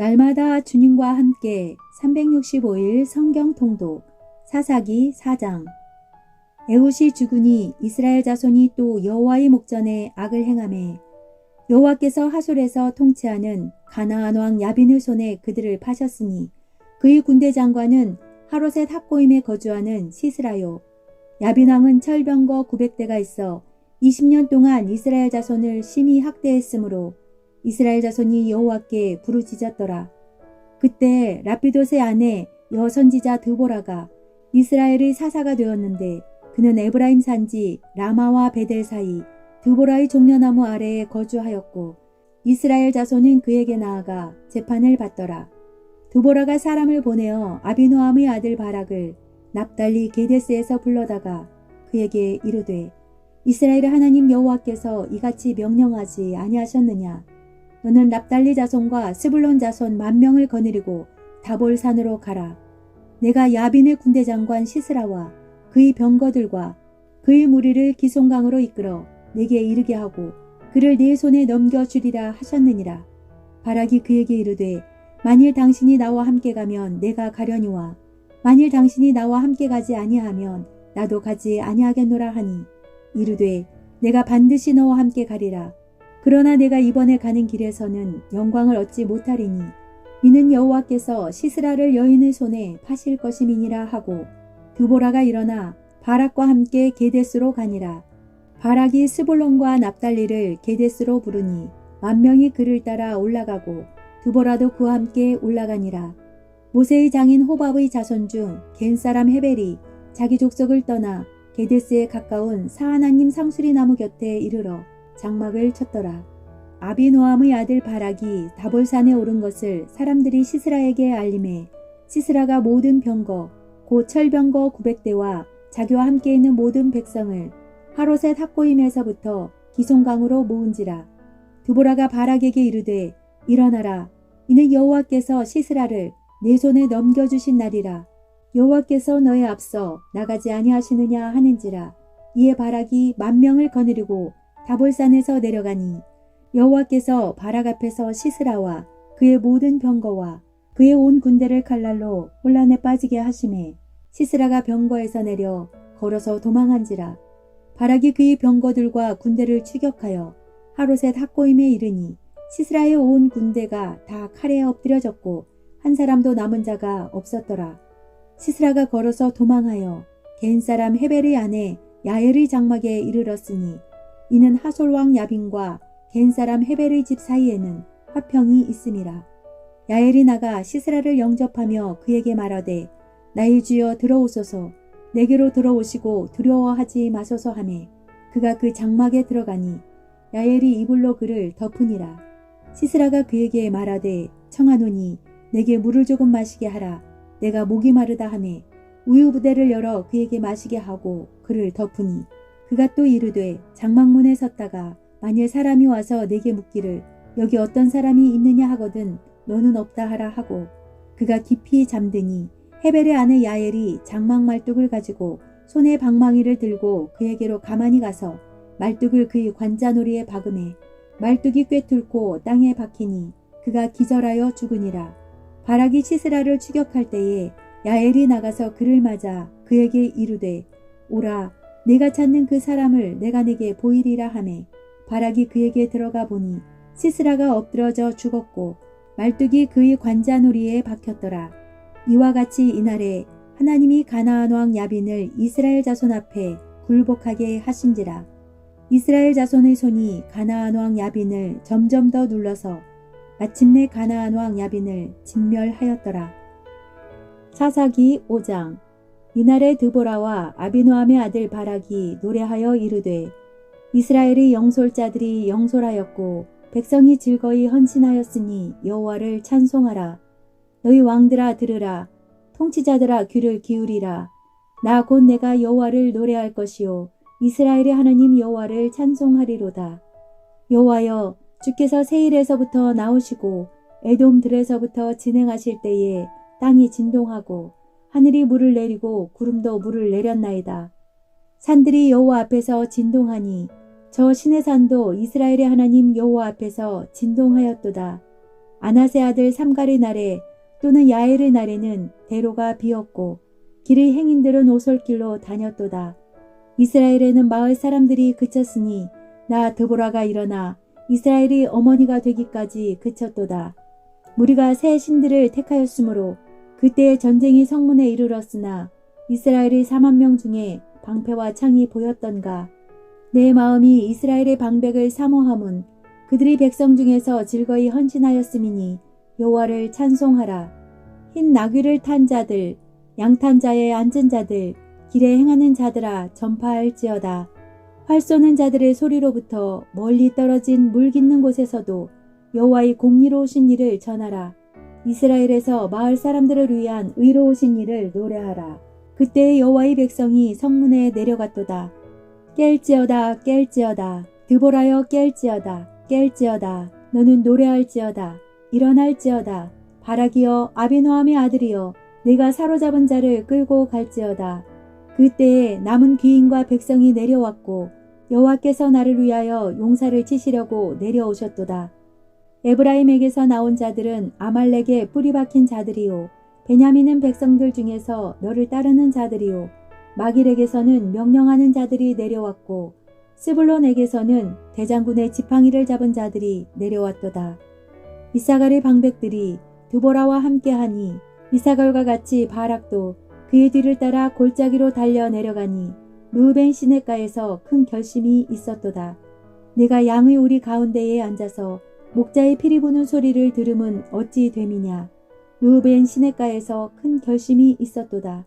날마다 주님과 함께 365일 성경 통독 사사기 4장. 에훗이 죽으니 이스라엘 자손이 또 여호와의 목전에 악을 행함에 여호와께서 하솔에서 통치하는 가나안 왕 야빈의 손에 그들을 파셨으니 그의 군대 장관은 하롯의 학고임에 거주하는 시스라요. 야빈 왕은 철병거 900대가 있어 20년 동안 이스라엘 자손을 심히 학대했으므로 이스라엘 자손이 여호와께 부르짖었더라. 그때 라피도의 아내 여선지자 드보라가 이스라엘의 사사가 되었는데 그는 에브라임 산지 라마와 베델 사이 드보라의 종려나무 아래에 거주하였고 이스라엘 자손은 그에게 나아가 재판을 받더라. 드보라가 사람을 보내어 아비노함의 아들 바락을 납달리 게데스에서 불러다가 그에게 이르되 이스라엘의 하나님 여호와께서 이같이 명령하지 아니하셨느냐 너는 납달리 자손과 스불론 자손 만 명을 거느리고 다볼산으로 가라 내가 야빈의 군대 장관 시스라와 그의 병거들과 그의 무리를 기송강으로 이끌어 내게 이르게 하고 그를 네 손에 넘겨주리라 하셨느니라 바락이 그에게 이르되 만일 당신이 나와 함께 가면 내가 가려니와 만일 당신이 나와 함께 가지 아니하면 나도 가지 아니하겠노라 하니 이르되 내가 반드시 너와 함께 가리라. 그러나 내가 이번에 가는 길에서는 영광을 얻지 못하리니 이는 여호와께서 시스라를 여인의 손에 파실 것임이니라 하고 드보라가 일어나 바락과 함께 게데스로 가니라. 바락이 스볼론과 납달리를 게데스로 부르니 만 명이 그를 따라 올라가고 드보라도 그와 함께 올라가니라. 모세의 장인 호밥의 자손 중 겐 사람 헤벨이 자기 족속을 떠나 게데스에 가까운 사하나님 상수리 나무 곁에 이르러 장막을 쳤더라. 아비노함의 아들 바락이 다볼산에 오른 것을 사람들이 시스라에게 알림해 시스라가 모든 병거 곧 철병거 900대와 자기와 함께 있는 모든 백성을 하롯의 탁고임에서부터 기송강으로 모은지라 드보라가 바락에게 이르되 일어나라 이는 여호와께서 시스라를 내 손에 넘겨 주신 날이라. 여호와께서 너의 앞서 나가지 아니하시느냐 하는지라. 이에 바락이 만 명을 거느리고 다볼산에서 내려가니 여호와께서 바락 앞에서 시스라와 그의 모든 병거와 그의 온 군대를 칼날로 혼란에 빠지게 하심에 시스라가 병거에서 내려 걸어서 도망한지라. 바락이 그의 병거들과 군대를 추격하여 하롯의 학고임에 이르니 시스라의 온 군대가 다 칼에 엎드려졌고 한 사람도 남은 자가 없었더라. 시스라가 걸어서 도망하여 겐 사람 헤벨의 아내 야엘의 장막에 이르렀으니 이는 하솔왕 야빈과 겐 사람 헤벨의 집 사이에는 화평이 있음이라. 야엘이 나가 시스라를 영접하며 그에게 말하되 나의 주여 들어오소서 내게로 들어오시고 두려워하지 마소서 하매 그가 그 장막에 들어가니 야엘이 이불로 그를 덮으니라. 시스라가 그에게 말하되 청하노니 내게 물을 조금 마시게 하라. 내가 목이 마르다 하매 우유 부대를 열어 그에게 마시게 하고 그를 덮으니 그가 또 이르되 장막문에 섰다가 만일 사람이 와서 내게 묻기를 여기 어떤 사람이 있느냐 하거든 너는 없다 하라 하고 그가 깊이 잠드니 헤벨의 아내 야엘이 장막 말뚝을 가지고 손에 방망이를 들고 그에게로 가만히 가서 말뚝을 그의 관자놀이에 박음해 말뚝이 꿰뚫고 땅에 박히니 그가 기절하여 죽으니라. 바락이 시스라를 추격할 때에 야엘이 나가서 그를 맞아 그에게 이르되 오라 내가 찾는 그 사람을 내가 내게 보이리라 하매 바락이 그에게 들어가 보니 시스라가 엎드러져 죽었고 말뚝이 그의 관자놀이에 박혔더라. 이와 같이 이날에 하나님이 가나안 왕 야빈을 이스라엘 자손 앞에 굴복하게 하신지라. 이스라엘 자손의 손이 가나안 왕 야빈을 점점 더 눌러서 마침내 가나안 왕 야빈을 진멸하였더라. 사사기 5장 이날에 드보라와 아비노함의 아들 바락이 노래하여 이르되 이스라엘의 영솔자들이 영솔하였고 백성이 즐거이 헌신하였으니 여호와를 찬송하라. 너희 왕들아 들으라. 통치자들아 귀를 기울이라. 나 곧 내가 여호와를 노래할 것이요 이스라엘의 하나님 여호와를 찬송하리로다. 여호와여 주께서 세일에서부터 나오시고 에돔들에서부터 진행하실 때에 땅이 진동하고 하늘이 물을 내리고 구름도 물을 내렸나이다. 산들이 여호와 앞에서 진동하니 저 신의 산도 이스라엘의 하나님 여호와 앞에서 진동하였도다. 아나세 아들 삼갈의 날에 또는 야엘의 날에는 대로가 비었고 길의 행인들은 오솔길로 다녔도다. 이스라엘에는 마을 사람들이 그쳤으니 나 드보라가 일어나 이스라엘이 어머니가 되기까지 그쳤도다. 무리가 새 신들을 택하였으므로 그때 전쟁이 성문에 이르렀으나 이스라엘의 4만 명 중에 방패와 창이 보였던가. 내 마음이 이스라엘의 방백을 사모함은 그들이 백성 중에서 즐거이 헌신하였음이니 여호와를 찬송하라. 흰 나귀를 탄 자들, 양탄 자에 앉은 자들, 길에 행하는 자들아 전파할지어다. 활 쏘는 자들의 소리로부터 멀리 떨어진 물 깃는 곳에서도 여호와의 공의로우신 일을 전하라. 이스라엘에서 마을 사람들을 위한 의로우신 일을 노래하라. 그때 여호와의 백성이 성문에 내려갔도다. 깰지어다 깰지어다 드보라여 깰지어다 깰지어다 너는 노래할지어다 일어날지어다 바라기여 아비노함의 아들이여 내가 사로잡은 자를 끌고 갈지어다 그때에 남은 귀인과 백성이 내려왔고 여호와께서 나를 위하여 용사를 치시려고 내려오셨도다. 에브라임에게서 나온 자들은 아말렉에 뿌리 박힌 자들이요 베냐민은 백성들 중에서 너를 따르는 자들이요 마길에게서는 명령하는 자들이 내려왔고 스불론에게서는 대장군의 지팡이를 잡은 자들이 내려왔도다. 이사갈의 방백들이 두보라와 함께하니 이사갈과 같이 바락도 그의 뒤를 따라 골짜기로 달려 내려가니 루벤 시내가에서 큰 결심이 있었도다. 내가 양의 우리 가운데에 앉아서 목자의 피리 부는 소리를 들음은 어찌 됨이냐. 루벤 시내가에서 큰 결심이 있었도다.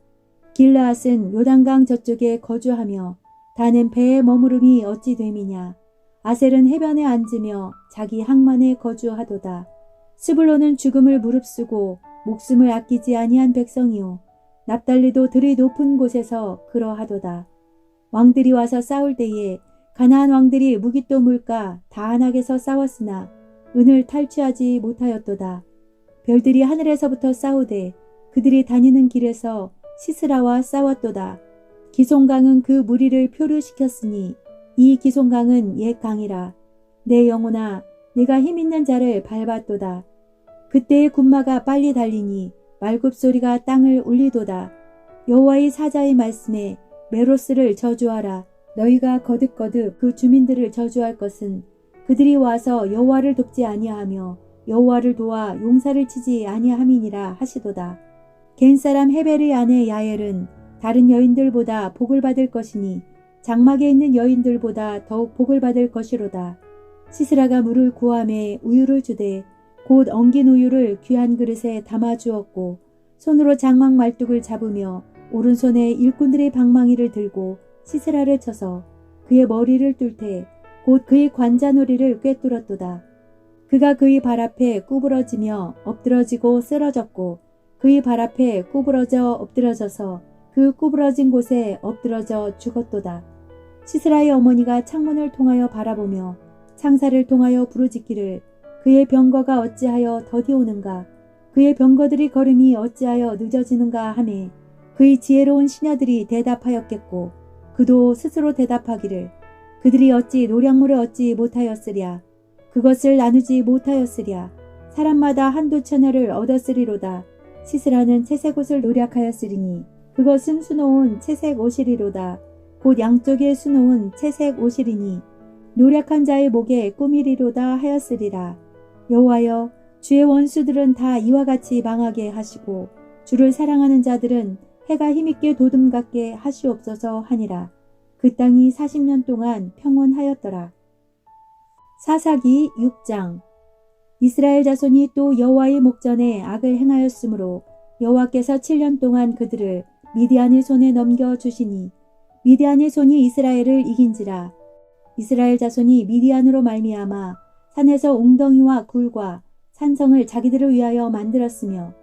길라앗은 요단강 저쪽에 거주하며 다는 배에 머무름이 어찌 됨이냐. 아셀은 해변에 앉으며 자기 항만에 거주하도다. 스불로는 죽음을 무릅쓰고 목숨을 아끼지 아니한 백성이요. 납달리도 들이 높은 곳에서 그러하도다. 왕들이 와서 싸울 때에 가나안 왕들이 무기또 물가 다한하게서 싸웠으나 은을 탈취하지 못하였도다. 별들이 하늘에서부터 싸우되 그들이 다니는 길에서 시스라와 싸웠도다. 기송강은 그 무리를 표류시켰으니 이 기송강은 옛 강이라. 내 영혼아 내가 힘있는 자를 밟았도다. 그때의 군마가 빨리 달리니 말굽 소리가 땅을 울리도다. 여호와의 사자의 말씀에 메로스를 저주하라. 너희가 거듭거듭 그 주민들을 저주할 것은 그들이 와서 여호와를 돕지 아니하며 여호와를 도와 용사를 치지 아니함이니라 하시도다. 겐 사람 헤벨의 아내 야엘은 다른 여인들보다 복을 받을 것이니 장막에 있는 여인들보다 더욱 복을 받을 것이로다. 시스라가 물을 구함에 우유를 주되 곧 엉긴 우유를 귀한 그릇에 담아 주었고 손으로 장막 말뚝을 잡으며 오른손에 일꾼들의 방망이를 들고 시스라를 쳐서 그의 머리를 뚫되 곧 그의 관자놀이를 꿰뚫었도다. 그가 그의 발 앞에 구부러지며 엎드러지고 쓰러졌고 그의 발 앞에 구부러져 엎드러져서 그 구부러진 곳에 엎드러져 죽었도다. 시스라의 어머니가 창문을 통하여 바라보며 창사를 통하여 부르짖기를 그의 병거가 어찌하여 더디 오는가 그의 병거들이 걸음이 어찌하여 늦어지는가 하매 그의 지혜로운 시녀들이 대답하였겠고 그도 스스로 대답하기를 그들이 어찌 노량물을 얻지 못하였으랴? 그것을 나누지 못하였으랴? 사람마다 한두 처녀를 얻었으리로다. 시스라는 채색 옷을 노력하였으리니 그것은 수놓은 채색 옷이리로다. 곧 양쪽에 수놓은 채색 옷이리니 노력한 자의 목에 꾸미리로다 하였으리라. 여호와여 주의 원수들은 다 이와 같이 망하게 하시고 주를 사랑하는 자들은 해가 힘있게 도둠 같게 하시옵소서 하니라. 그 땅이 40년 동안 평온하였더라. 사사기 6장 이스라엘 자손이 또 여호와의 목전에 악을 행하였으므로 여호와께서 7년 동안 그들을 미디안의 손에 넘겨 주시니 미디안의 손이 이스라엘을 이긴지라 이스라엘 자손이 미디안으로 말미암아 산에서 웅덩이와 굴과 산성을 자기들을 위하여 만들었으며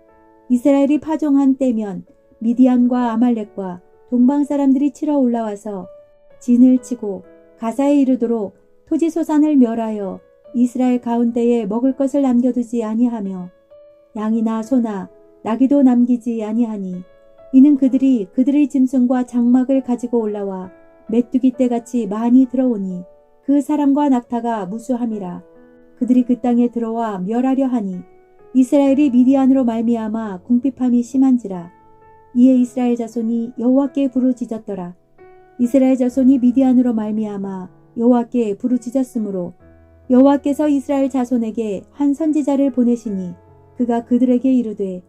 이스라엘이 파종한 때면 미디안과 아말렉과 동방 사람들이 치러 올라와서 진을 치고 가사에 이르도록 토지 소산을 멸하여 이스라엘 가운데에 먹을 것을 남겨두지 아니하며 양이나 소나 나귀도 남기지 아니하니 이는 그들이 그들의 짐승과 장막을 가지고 올라와 메뚜기 떼같이 많이 들어오니 그 사람과 낙타가 무수함이라. 그들이 그 땅에 들어와 멸하려 하니 이스라엘이 미디안으로 말미암아 궁핍함이 심한지라. 이에 이스라엘 자손이 여호와께 부르짖었더라 이스라엘 자손이 미디안으로 말미암아 여호와께 부르짖었으므로 여호와께서 이스라엘 자손에게 한 선지자를 보내시니 그가 그들에게 이르되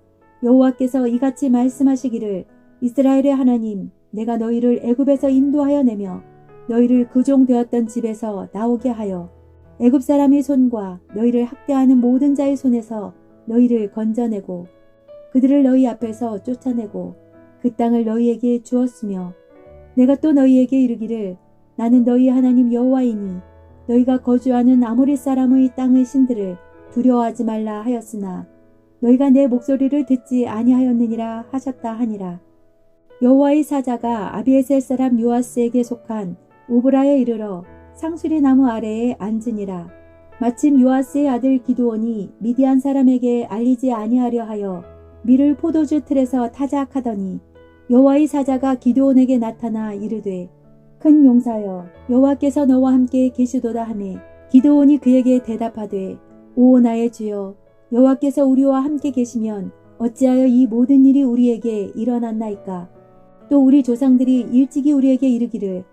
여호와께서 이같이 말씀하시기를 이스라엘의 하나님 내가 너희를 애굽에서 인도하여 내며 너희를 그종 되었던 집에서 나오게 하여 애굽 사람의 손과 너희를 학대하는 모든 자의 손에서 너희를 건져내고 그들을 너희 앞에서 쫓아내고 그 땅을 너희에게 주었으며 내가 또 너희에게 이르기를 나는 너희 하나님 여호와이니 너희가 거주하는 아모리 사람의 땅의 신들을 두려워하지 말라 하였으나 너희가 내 목소리를 듣지 아니하였느니라 하셨다 하니라. 여호와의 사자가 아비에셀 사람 요아스에게 속한 오브라에 이르러 상수리 나무 아래에 앉으니라. 마침 요아스의 아들 기도원이 미디안 사람에게 알리지 아니하려 하여 밀을 포도주 틀에서 타작하더니 여호와의 사자가 기도원에게 나타나 이르되 큰 용사여 여호와께서 너와 함께 계시도다 하매 기도원이 그에게 대답하되 오 나의 주여 여호와께서 우리와 함께 계시면 어찌하여 이 모든 일이 우리에게 일어났나이까? 또 우리 조상들이 일찍이 우리에게 이르기를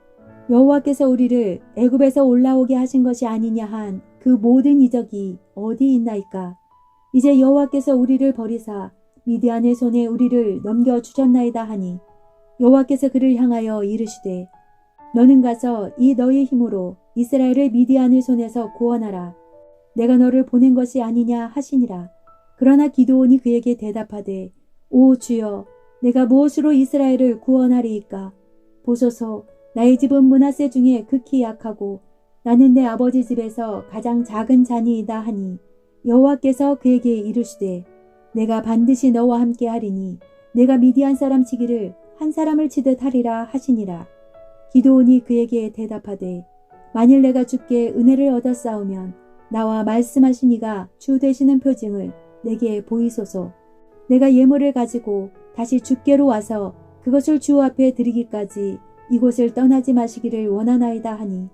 여호와께서 우리를 애굽에서 올라오게 하신 것이 아니냐 한 그 모든 이적이 어디 있나이까? 이제 여호와께서 우리를 버리사 미디안의 손에 우리를 넘겨 주셨나이다 하니 여호와께서 그를 향하여 이르시되 너는 가서 이 너의 힘으로 이스라엘을 미디안의 손에서 구원하라. 내가 너를 보낸 것이 아니냐 하시니라. 그러나 기도온이 그에게 대답하되 오 주여 내가 무엇으로 이스라엘을 구원하리이까? 보소서 나의 집은 문하세 중에 극히 약하고 나는 내 아버지 집에서 가장 작은 자니이다 하니 여호와께서 그에게 이르시되 내가 반드시 너와 함께 하리니 내가 미디안 사람 치기를 한 사람을 치듯 하리라 하시니라 기도온이 그에게 대답하되 만일 내가 주께 은혜를 얻어 싸우면 나와 말씀하신 이가 주 되시는 표징을 내게 보이소서 내가 예물을 가지고 다시 주께로 와서 그것을 주 앞에 드리기까지 이곳을 떠나지 마시기를 원하나이다 하니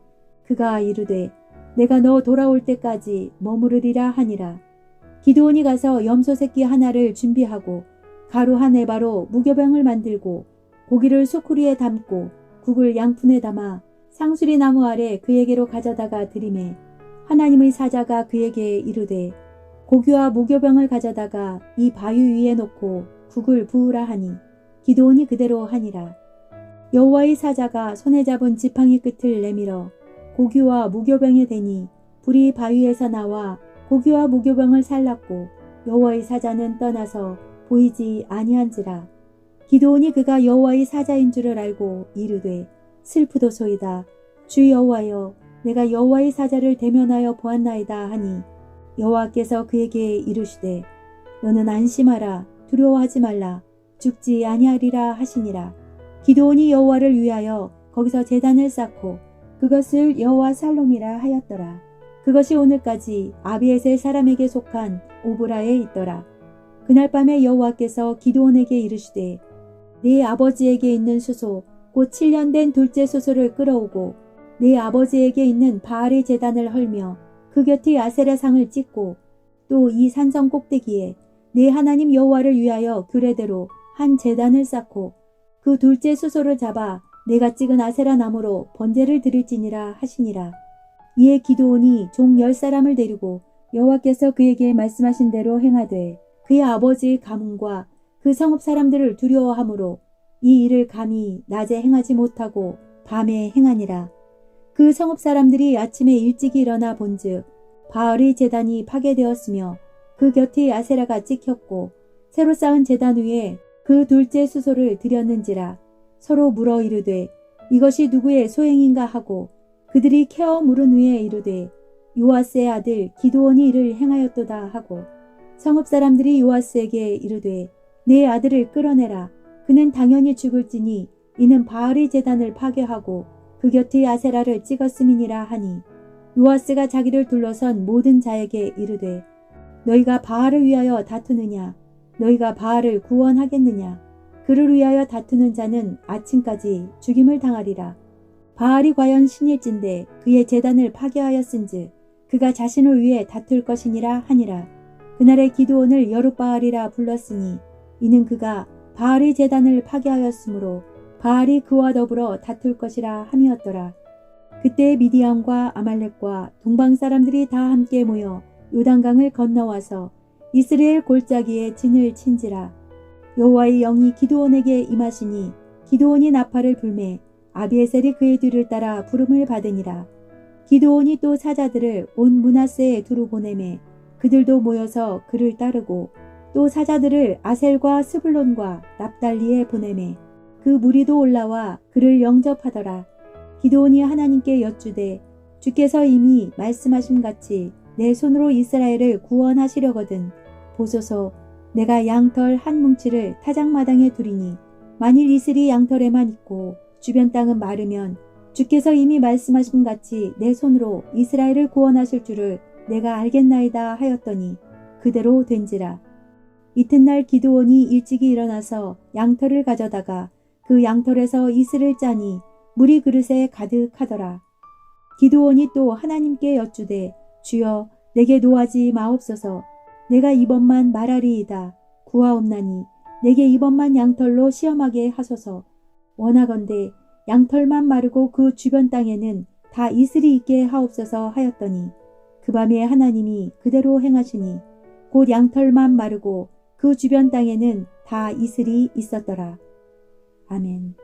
그가 이르되 내가 너 돌아올 때까지 머무르리라 하니라. 기도원이 가서 염소 새끼 하나를 준비하고 가루 한 에바로 무교병을 만들고 고기를 소쿠리에 담고 국을 양푼에 담아 상수리 나무 아래 그에게로 가져다가 드림에 하나님의 사자가 그에게 이르되 고기와 무교병을 가져다가 이 바위 위에 놓고 국을 부으라 하니 기도원이 그대로 하니라. 여호와의 사자가 손에 잡은 지팡이 끝을 내밀어 고기와 무교병에 대니 불이 바위에서 나와 고기와 무교병을 살랐고 여호와의 사자는 떠나서 보이지 아니한지라. 기도온이 그가 여호와의 사자인 줄을 알고 이르되 슬프도소이다. 주 여호와여 내가 여호와의 사자를 대면하여 보았나이다 하니 여호와께서 그에게 이르시되 너는 안심하라 두려워하지 말라 죽지 아니하리라 하시니라. 기도온이 여호와를 위하여 거기서 제단을 쌓고 그것을 여호와 살롬이라 하였더라. 그것이 오늘까지 아비에셀 사람에게 속한 오브라에 있더라. 그날 밤에 여호와께서 기도원에게 이르시되 네 아버지에게 있는 수소 곧 7년 된 둘째 수소를 끌어오고 네 아버지에게 있는 바알의 재단을 헐며 그 곁에 아세라 상을 찍고 또 이 산성 꼭대기에 네 하나님 여호와를 위하여 규례대로 한 재단을 쌓고 그 둘째 수소를 잡아 내가 찍은 아세라 나무로 번제를 드릴지니라 하시니라. 이에 기도온이 종 열 사람을 데리고 여호와께서 그에게 말씀하신 대로 행하되 그의 아버지의 가문과 그 성읍 사람들을 두려워하므로 이 일을 감히 낮에 행하지 못하고 밤에 행하니라. 그 성읍 사람들이 아침에 일찍 일어나 본즉 바알의 재단이 파괴되었으며 그 곁에 아세라가 찍혔고 새로 쌓은 재단 위에 그 둘째 수소를 드렸는지라 서로 물어 이르되 이것이 누구의 소행인가 하고 그들이 케어 물은 후에 이르되 요아스의 아들 기도원이 이를 행하였도다 하고 성읍 사람들이 요아스에게 이르되 내 아들을 끌어내라. 그는 당연히 죽을지니 이는 바알의 재단을 파괴하고 그 곁에 아세라를 찍었음이니라 하니 요아스가 자기를 둘러선 모든 자에게 이르되 너희가 바알을 위하여 다투느냐? 너희가 바알을 구원하겠느냐? 그를 위하여 다투는 자는 아침까지 죽임을 당하리라. 바알이 과연 신일진데 그의 재단을 파괴하였은즉 그가 자신을 위해 다툴 것이니라 하니라. 그날에 기드온을 여룻바알이라 불렀으니 이는 그가 바알의 재단을 파괴하였으므로 바알이 그와 더불어 다툴 것이라 함이었더라. 그때 미디안과 아말렉과 동방 사람들이 다 함께 모여 요단강을 건너와서 이스라엘 골짜기에 진을 친지라. 여호와의 영이 기드온에게 임하시니 기드온이 나팔을 불매 아비에셀이 그의 뒤를 따라 부름을 받으니라. 기드온이 또 사자들을 온 문하세에 두루 보내매 그들도 모여서 그를 따르고 또 사자들을 아셀과 스불론과 납달리에 보내매 그 무리도 올라와 그를 영접하더라. 기드온이 하나님께 여쭈되 주께서 이미 말씀하신 같이 내 손으로 이스라엘을 구원하시려거든 보소서 내가 양털 한 뭉치를 타작마당에 두리니 만일 이슬이 양털에만 있고 주변 땅은 마르면 주께서 이미 말씀하신 같이 내 손으로 이스라엘을 구원하실 줄을 내가 알겠나이다 하였더니 그대로 된지라. 이튿날 기드온이 일찍이 일어나서 양털을 가져다가 그 양털에서 이슬을 짜니 물이 그릇에 가득하더라. 기드온이 또 하나님께 여쭈되 주여 내게 노하지 마옵소서 내가 이번만 말하리이다 구하옵나니 내게 이번만 양털로 시험하게 하소서 원하건대 양털만 마르고 그 주변 땅에는 다 이슬이 있게 하옵소서 하였더니 그 밤에 하나님이 그대로 행하시니 곧 양털만 마르고 그 주변 땅에는 다 이슬이 있었더라. 아멘.